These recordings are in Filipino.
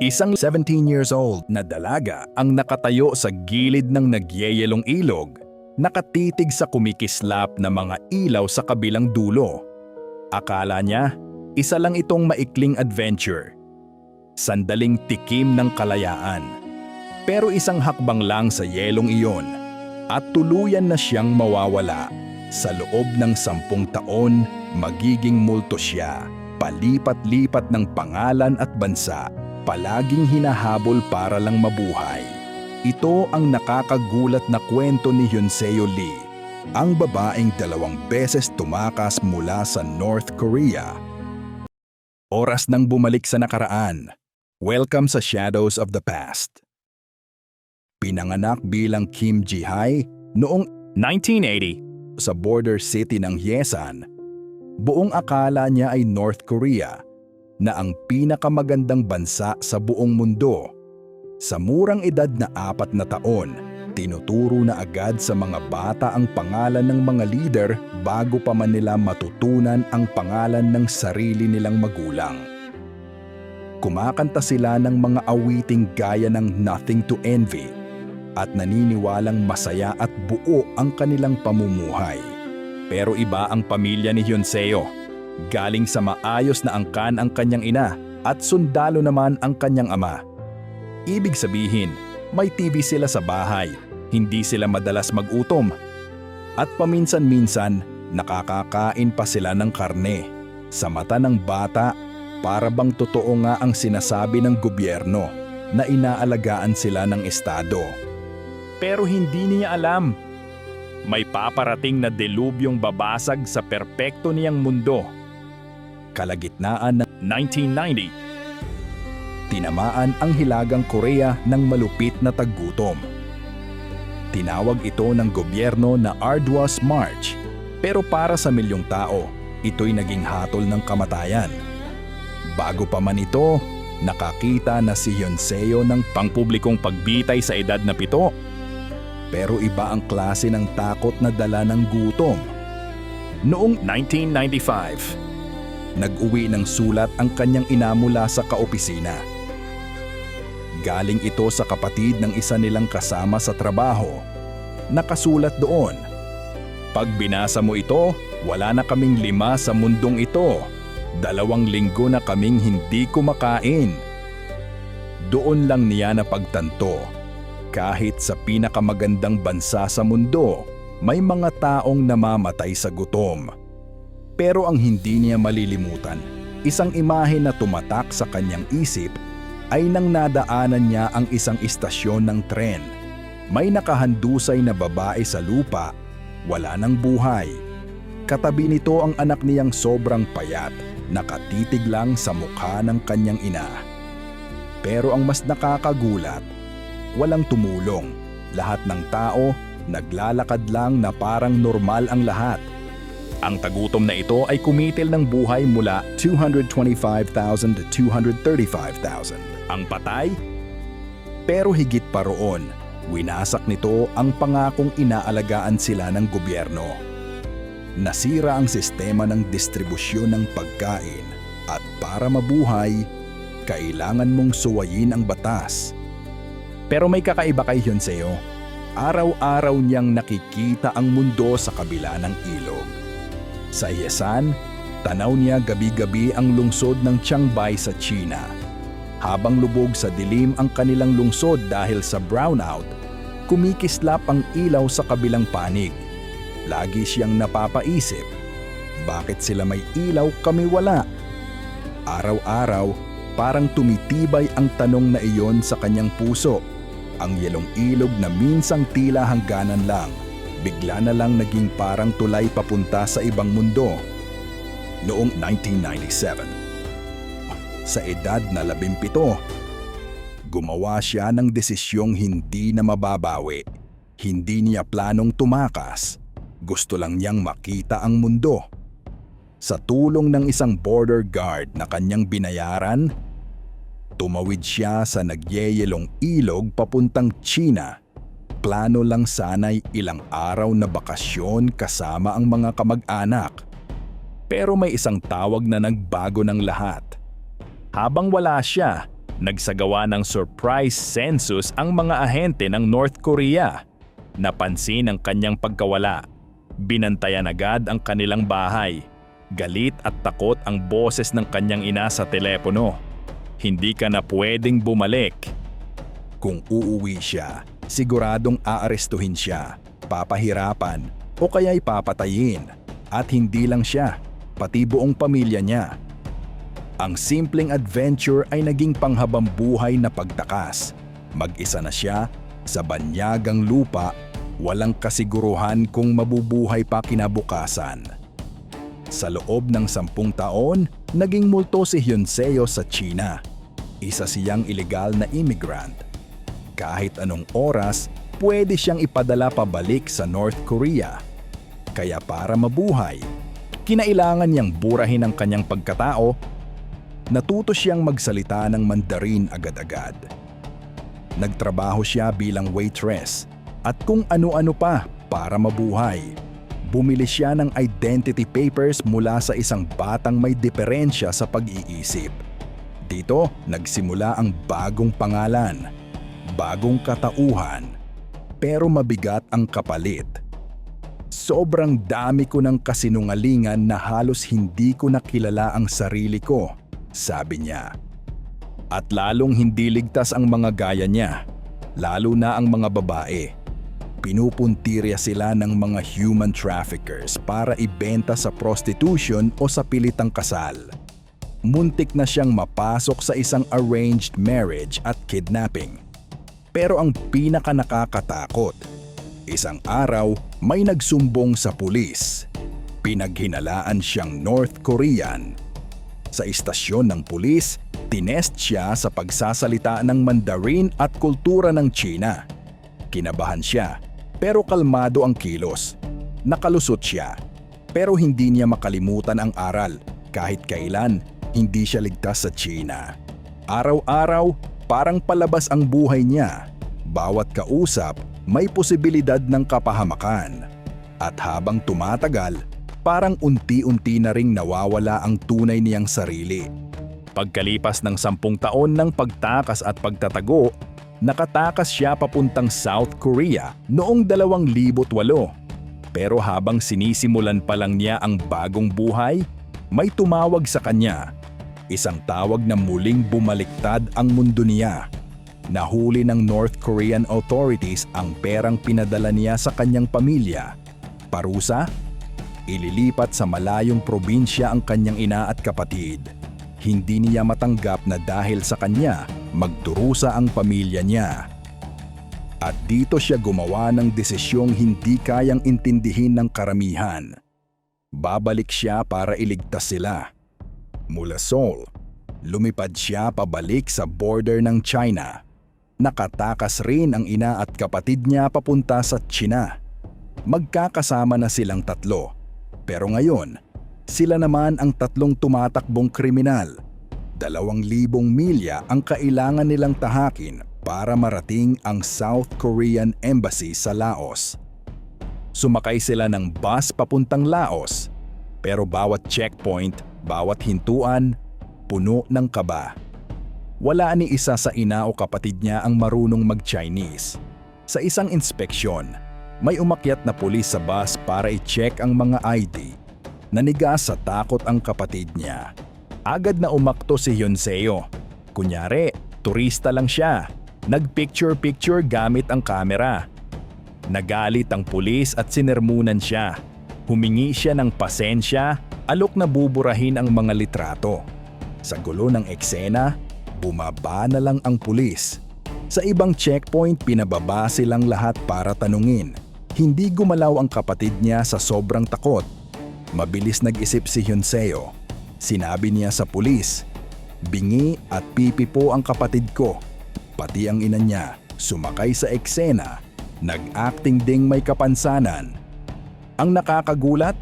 Isang 17 years old na dalaga ang nakatayo sa gilid ng nagyeyelong ilog, nakatitig sa kumikislap na mga ilaw sa kabilang dulo. Akala niya, isa lang itong maikling adventure. Sandaling tikim ng kalayaan. Pero isang hakbang lang sa yelong iyon at tuluyan na siyang mawawala. Sa loob ng sampung taon, magiging multo siya, palipat-lipat ng pangalan at bansa, palaging hinahabol para lang mabuhay. Ito ang nakakagulat na kwento ni Hyunseo Lee, ang babaeng dalawang beses tumakas mula sa North Korea. Oras nang bumalik sa nakaraan. Welcome sa Shadows of the Past. Pinanganak bilang Kim Ji-hae noong 1980 sa border city ng Hyesan. Buong akala niya ay North Korea na ang pinakamagandang bansa sa buong mundo. Sa murang edad na apat na taon, tinuturo na agad sa mga bata ang pangalan ng mga leader bago pa man nila matutunan ang pangalan ng sarili nilang magulang. Kumakanta sila ng mga awiting gaya ng Nothing to Envy at naniniwalang masaya at buo ang kanilang pamumuhay. Pero iba ang pamilya ni Hyunseo. Galing sa maayos na angkan ang kanyang ina at sundalo naman ang kanyang ama. Ibig sabihin, may TV sila sa bahay, hindi sila madalas magutom. At paminsan-minsan, nakakakain pa sila ng karne. Sa mata ng bata, para bang totoo nga ang sinasabi ng gobyerno na inaalagaan sila ng estado. Pero hindi niya alam. May paparating na delubyong babasag sa perpekto niyang mundo. Kalagitnaan ng 1990, tinamaan ang hilagang Korea ng malupit na taggutom. Tinawag ito ng gobyerno na Arduous March, pero para sa milyong tao, ito'y naging hatol ng kamatayan. Bago pa man ito, nakakita na si Hyunseo ng pangpublikong pagbitay sa edad na pito. Pero iba ang klase ng takot na dala ng gutom. Noong 1995, nag-uwi ng sulat ang kanyang ina mula sa kaopisina. Galing ito sa kapatid ng isa nilang kasama sa trabaho. Nakasulat doon, Pag binasa mo ito, wala na kaming lima sa mundong ito. Dalawang linggo na kaming hindi kumakain. Doon lang niya napagtanto. Kahit sa pinakamagandang bansa sa mundo, may mga taong namamatay sa gutom. Pero ang hindi niya malilimutan, isang imahe na tumatak sa kanyang isip ay nang nadaanan niya ang isang istasyon ng tren. May nakahandusay na babae sa lupa, wala ng buhay. Katabi nito ang anak niyang sobrang payat, nakatitig lang sa mukha ng kanyang ina. Pero ang mas nakakagulat, walang tumulong. Lahat ng tao naglalakad lang na parang normal ang lahat. Ang tagutom na ito ay kumitil ng buhay mula 225,000 to 235,000. Ang patay? Pero higit pa roon, winasak nito ang pangakong inaalagaan sila ng gobyerno. Nasira ang sistema ng distribusyon ng pagkain at para mabuhay, kailangan mong suwayin ang batas. Pero may kakaiba kay Hyunseo. Araw-araw niyang nakikita ang mundo sa kabila ng ilog. Sa Yesan, tanaw niya gabi-gabi ang lungsod ng Chiangbai sa China. Habang lubog sa dilim ang kanilang lungsod dahil sa brownout, kumikislap ang ilaw sa kabilang panig. Lagi siyang napapaisip, bakit sila may ilaw kami wala? Araw-araw, parang tumitibay ang tanong na iyon sa kanyang puso. Ang yelong ilog na minsang tila hangganan lang, bigla na lang naging parang tulay papunta sa ibang mundo. Noong 1997, sa edad na labimpito, gumawa siya ng desisyong hindi na mababawi. Hindi niya planong tumakas. Gusto lang niyang makita ang mundo. Sa tulong ng isang border guard na kanyang binayaran, tumawid siya sa nagyeyelong ilog papuntang China. Plano lang sana'y ilang araw na bakasyon kasama ang mga kamag-anak. Pero may isang tawag na nagbago ng lahat. Habang wala siya, Nagsagawa ng surprise census ang mga ahente ng North Korea. Napansin ang kanyang pagkawala. Binantayan agad ang kanilang bahay. Galit at takot ang boses ng kanyang ina sa telepono. Hindi ka na pwedeng bumalik. Kung uuwi siya, siguradong aarestuhin siya, papahirapan o kaya'y papatayin. At hindi lang siya, pati buong pamilya niya. Ang simpleng adventure ay naging panghabang buhay na pagtakas. Mag-isa na siya sa banyagang lupa, walang kasiguruhan kung mabubuhay pa kinabukasan. Sa loob ng sampung taon, naging multo si Hyunseo sa China. Isa siyang ilegal na immigrant. Kahit anong oras, pwede siyang ipadala pabalik sa North Korea. Kaya para mabuhay, kinailangan niyang burahin ang kanyang pagkatao natuto siyang magsalita ng Mandarin agad-agad. Nagtrabaho siya bilang waitress at kung ano-ano pa para mabuhay. Bumili siya ng identity papers mula sa isang batang may diferensya sa pag-iisip. Dito, nagsimula ang bagong pangalan, bagong katauhan, pero mabigat ang kapalit. Sobrang dami ko ng kasinungalingan na halos hindi ko nakilala ang sarili ko sabi niya. At lalong hindi ligtas ang mga gaya niya, lalo na ang mga babae. Pinupuntirya sila ng mga human traffickers para ibenta sa prostitution o sa pilitang kasal. Muntik na siyang mapasok sa isang arranged marriage at kidnapping. Pero ang pinaka nakakatakot, isang araw may nagsumbong sa pulis. Pinaghinalaan siyang North Korean sa istasyon ng pulis, tinest siya sa pagsasalita ng Mandarin at kultura ng China. Kinabahan siya, pero kalmado ang kilos. Nakalusot siya, pero hindi niya makalimutan ang aral kahit kailan hindi siya ligtas sa China. Araw-araw, parang palabas ang buhay niya. Bawat kausap, may posibilidad ng kapahamakan. At habang tumatagal, parang unti-unti na ring nawawala ang tunay niyang sarili. Pagkalipas ng sampung taon ng pagtakas at pagtatago, nakatakas siya papuntang South Korea noong 2008. Pero habang sinisimulan pa lang niya ang bagong buhay, may tumawag sa kanya. Isang tawag na muling bumaliktad ang mundo niya. Nahuli ng North Korean authorities ang perang pinadala niya sa kanyang pamilya. Parusa? Ililipat sa malayong probinsya ang kanyang ina at kapatid. Hindi niya matanggap na dahil sa kanya, magdurusa ang pamilya niya. At dito siya gumawa ng desisyong hindi kayang intindihin ng karamihan. Babalik siya para iligtas sila. Mula Seoul, lumipad siya pabalik sa border ng China. Nakatakas rin ang ina at kapatid niya papunta sa China. Magkakasama na silang tatlo pero ngayon, sila naman ang tatlong tumatakbong kriminal. Dalawang libong milya ang kailangan nilang tahakin para marating ang South Korean Embassy sa Laos. Sumakay sila ng bus papuntang Laos, pero bawat checkpoint, bawat hintuan, puno ng kaba. Wala ni isa sa ina o kapatid niya ang marunong mag-Chinese. Sa isang inspeksyon, may umakyat na pulis sa bus para i-check ang mga ID. Nanigas sa takot ang kapatid niya. Agad na umakto si Hyunseo. Kunyari, turista lang siya. Nagpicture-picture gamit ang kamera. Nagalit ang pulis at sinermunan siya. Humingi siya ng pasensya, alok na buburahin ang mga litrato. Sa gulo ng eksena, bumaba na lang ang pulis. Sa ibang checkpoint, pinababa silang lahat para tanungin. Hindi gumalaw ang kapatid niya sa sobrang takot. Mabilis nag-isip si Hyunseo. Sinabi niya sa pulis, Bingi at pipi po ang kapatid ko. Pati ang ina niya, sumakay sa eksena, nag-acting ding may kapansanan. Ang nakakagulat,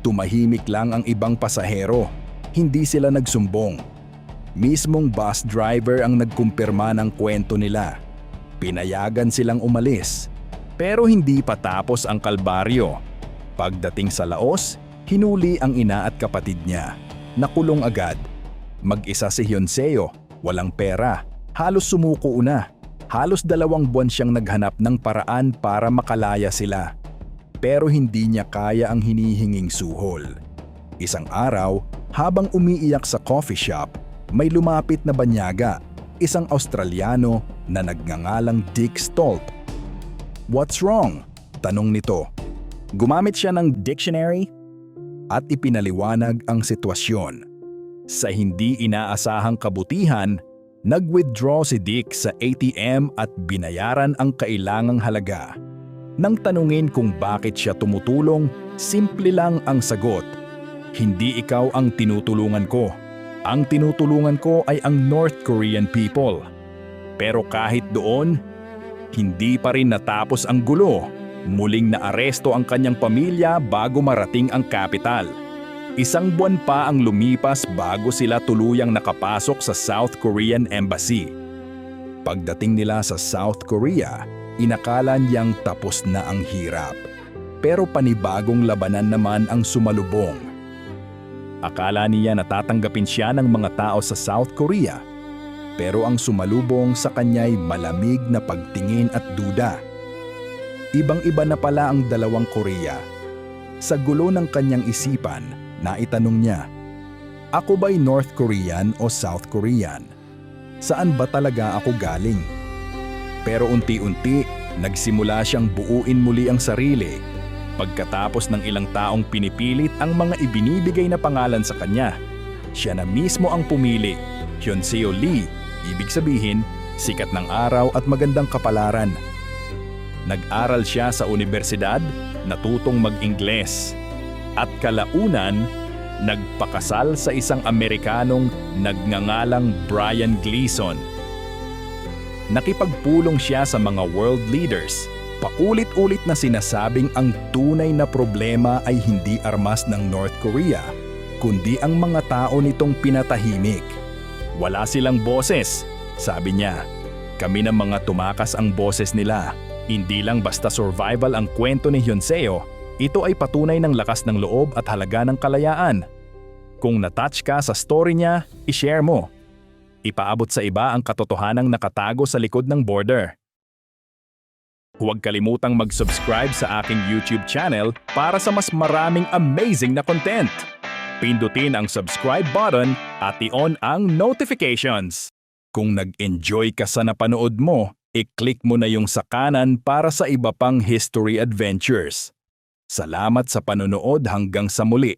tumahimik lang ang ibang pasahero. Hindi sila nagsumbong. Mismong bus driver ang nagkumpirma ng kwento nila. Pinayagan silang umalis pero hindi pa tapos ang kalbaryo. Pagdating sa Laos, hinuli ang ina at kapatid niya. Nakulong agad. Mag-isa si Hyunseo, walang pera, Halos sumuko na. Halos dalawang buwan siyang naghanap ng paraan para makalaya sila. Pero hindi niya kaya ang hinihinging suhol. Isang araw, habang umiiyak sa coffee shop, may lumapit na banyaga, isang Australiano na nagngangalang Dick Stolp. What's wrong? Tanong nito. Gumamit siya ng dictionary at ipinaliwanag ang sitwasyon. Sa hindi inaasahang kabutihan, nag-withdraw si Dick sa ATM at binayaran ang kailangang halaga. Nang tanungin kung bakit siya tumutulong, simple lang ang sagot. Hindi ikaw ang tinutulungan ko. Ang tinutulungan ko ay ang North Korean people. Pero kahit doon, hindi pa rin natapos ang gulo. Muling naaresto ang kanyang pamilya bago marating ang kapital. Isang buwan pa ang lumipas bago sila tuluyang nakapasok sa South Korean Embassy. Pagdating nila sa South Korea, inakala niyang tapos na ang hirap. Pero panibagong labanan naman ang sumalubong. Akala niya natatanggapin siya ng mga tao sa South Korea. Pero ang sumalubong sa kanya'y malamig na pagtingin at duda. Ibang-iba na pala ang dalawang Korea. Sa gulo ng kanyang isipan, naitanong niya, Ako ba'y North Korean o South Korean? Saan ba talaga ako galing? Pero unti-unti, nagsimula siyang buuin muli ang sarili. Pagkatapos ng ilang taong pinipilit ang mga ibinibigay na pangalan sa kanya, siya na mismo ang pumili, Hyunseo Lee, ibig sabihin, sikat ng araw at magandang kapalaran. Nag-aral siya sa universidad, natutong mag-Ingles. At kalaunan, nagpakasal sa isang Amerikanong nagngangalang Brian Gleason. Nakipagpulong siya sa mga world leaders. Paulit-ulit na sinasabing ang tunay na problema ay hindi armas ng North Korea, kundi ang mga tao nitong pinatahimik. Wala silang boses, sabi niya. Kami ng mga tumakas ang boses nila. Hindi lang basta survival ang kwento ni Hyunseo, ito ay patunay ng lakas ng loob at halaga ng kalayaan. Kung natouch ka sa story niya, ishare mo. Ipaabot sa iba ang katotohanang nakatago sa likod ng border. Huwag kalimutang mag-subscribe sa aking YouTube channel para sa mas maraming amazing na content. Pindutin ang subscribe button at i-on ang notifications. Kung nag-enjoy ka sa napanood mo, i-click mo na yung sa kanan para sa iba pang history adventures. Salamat sa panonood hanggang sa muli.